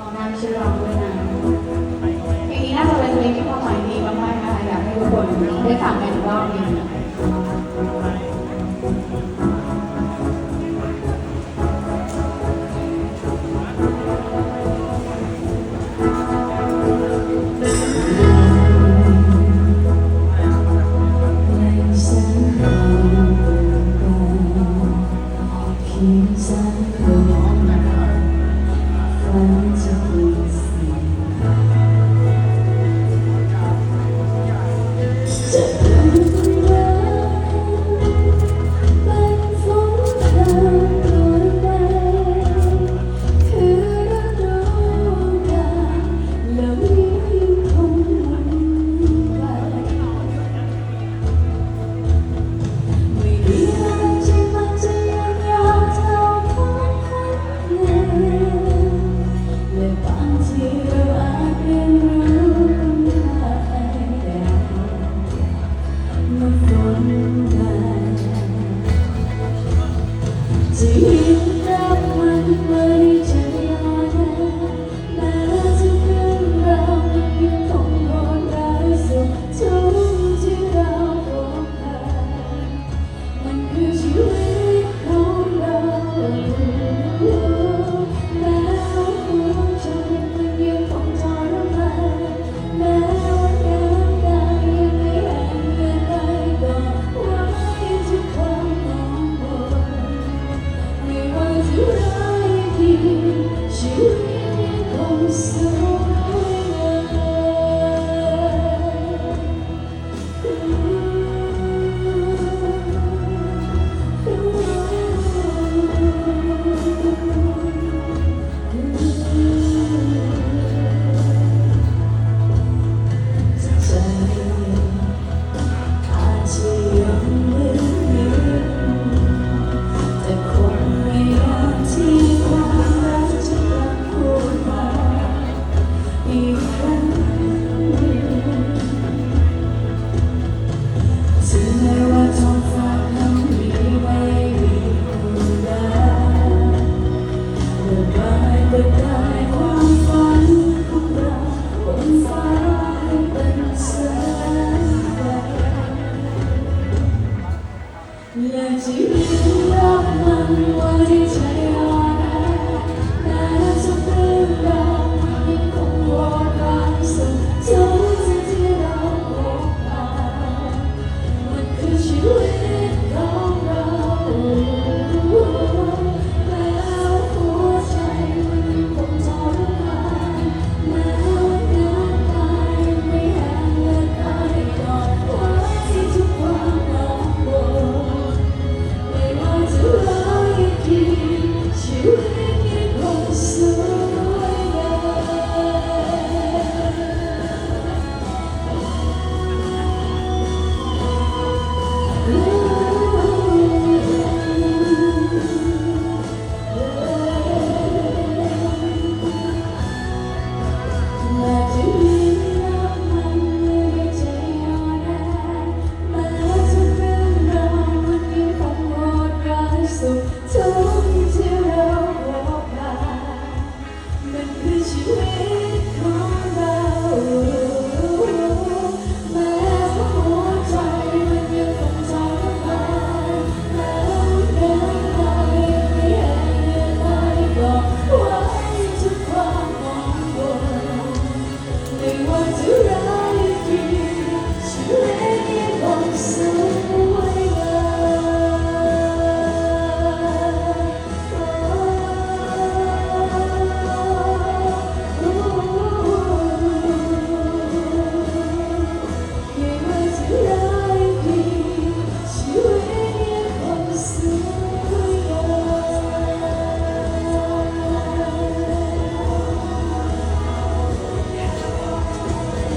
ลองนำชื่อเราด้วยนะอย่นี้น่าเป็นเพลงที่ความหมายดีมากๆอยากให้ทุกคนได้ฟังกันอีกงฉันก็ плануться твої сни. Woo! และจะรักมันไว้ Yeah.